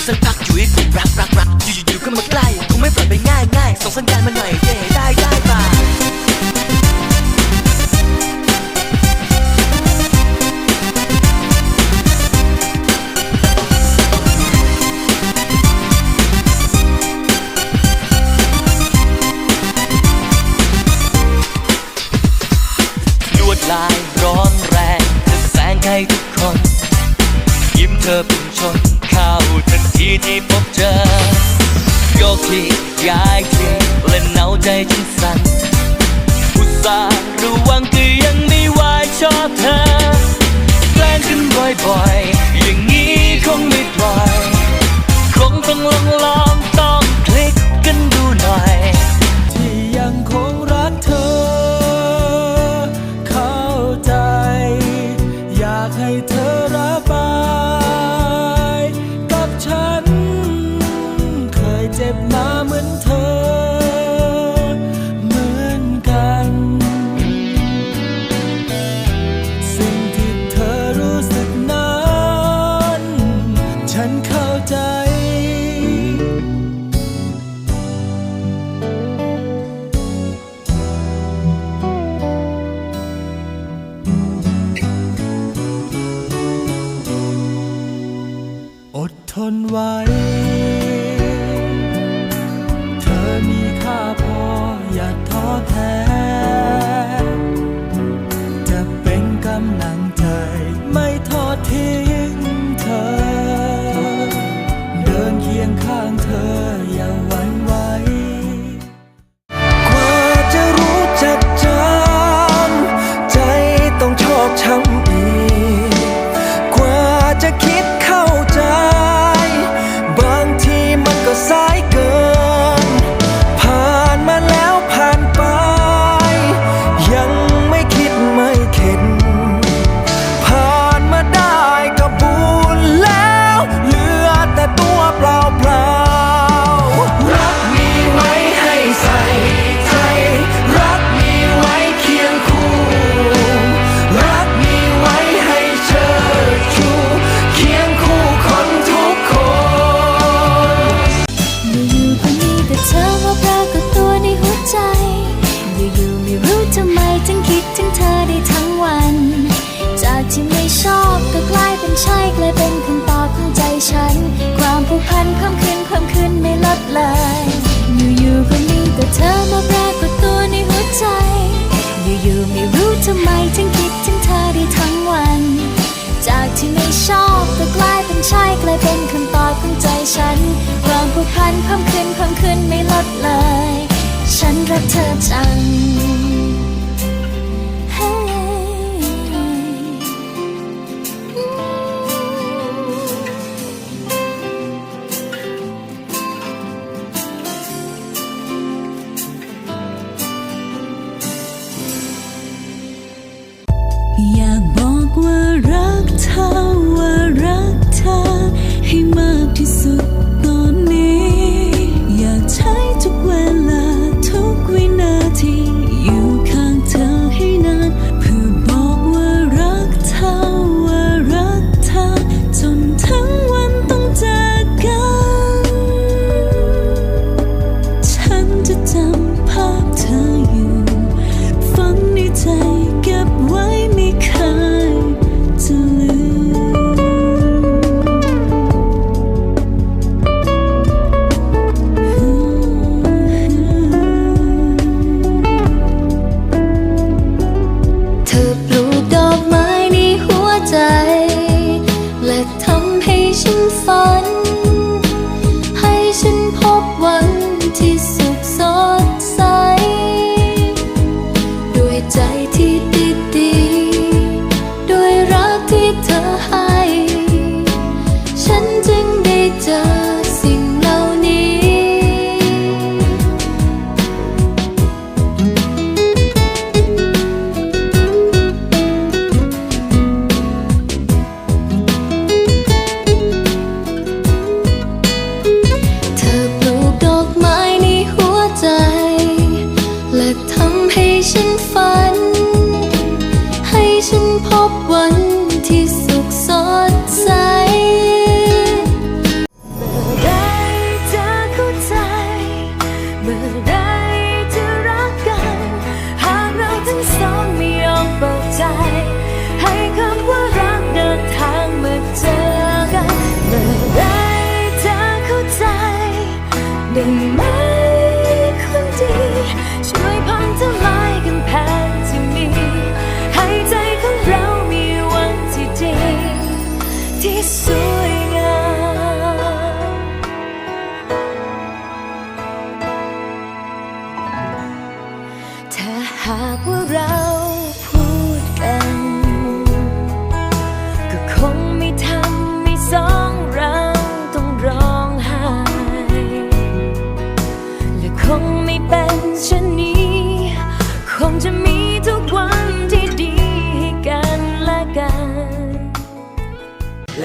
กันสักพักอยู่ให้ผมรักรักรักอยู่อยู่ๆก็มาใกล้คงไม่ปล่อยไปง่ายง่ายส่งสัญญาณมาหน่อย เธอเป็นชนเข้าทันทีที่พบเจอโยกที่ย้ายที่เล่นเอาใจฉันสั่นอุตส่าระวังก็ยังไม่ไหวชอบเธอ แกล้งกันบ่อยๆ อย่างนี้คงไม่ปล่อย นไว เลยเป็นคำตอบของใจฉันความผูกพันเพิ่มขึ้นเพิ่มขึ้นไม่ลดเลย ฉันรักเธอจัง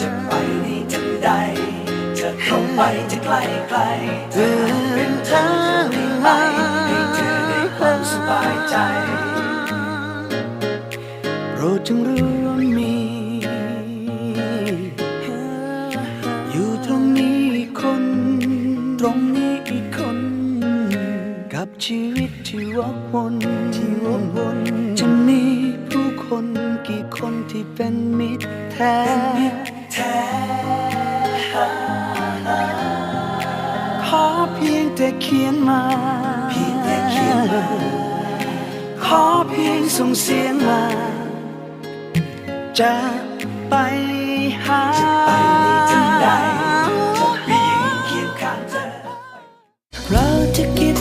จะไปดีถึงใดเธอเข้าไปจะไกลไกลเธอเป็นเธอจะไม่ไปให้เธอได้ความสบายใจโปรดจงรู้ว่ามี อยู่ตรงนี้คน ตรงนี้อีกคน กับชีวิตที่วกวนที่วกวนจะมีผู้คนกี่คนที่เป็นมิตรแท้ แต่เขียนมาเพียงแต่เขียนมา ขอเพียงส่งเสียงมา จะไปหาจะไปถึงใดจะไปยืนเขียนข้างเธอเราจะคิด